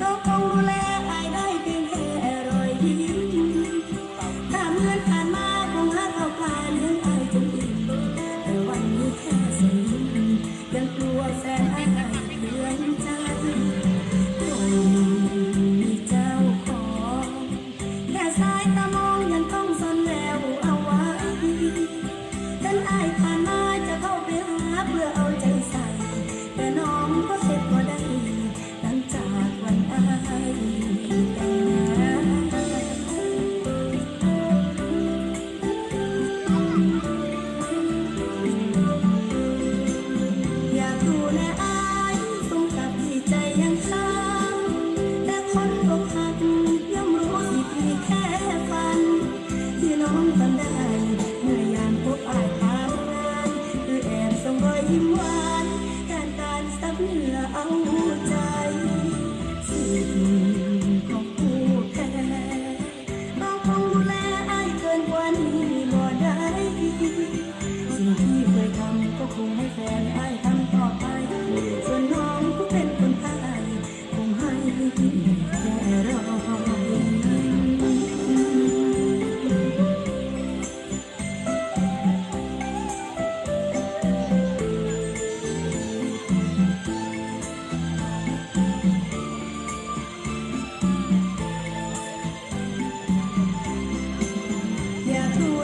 ก็คงดูแลอายได้เพียแค่รอยยิ้มตามเงื่อนไข 平凡的。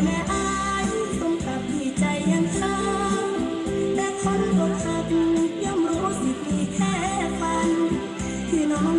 แม่อายสมกับที่ใจยังช้ำแต่คนกหักย่อมรู้สึกมีแค่ฟัน ที่น้อง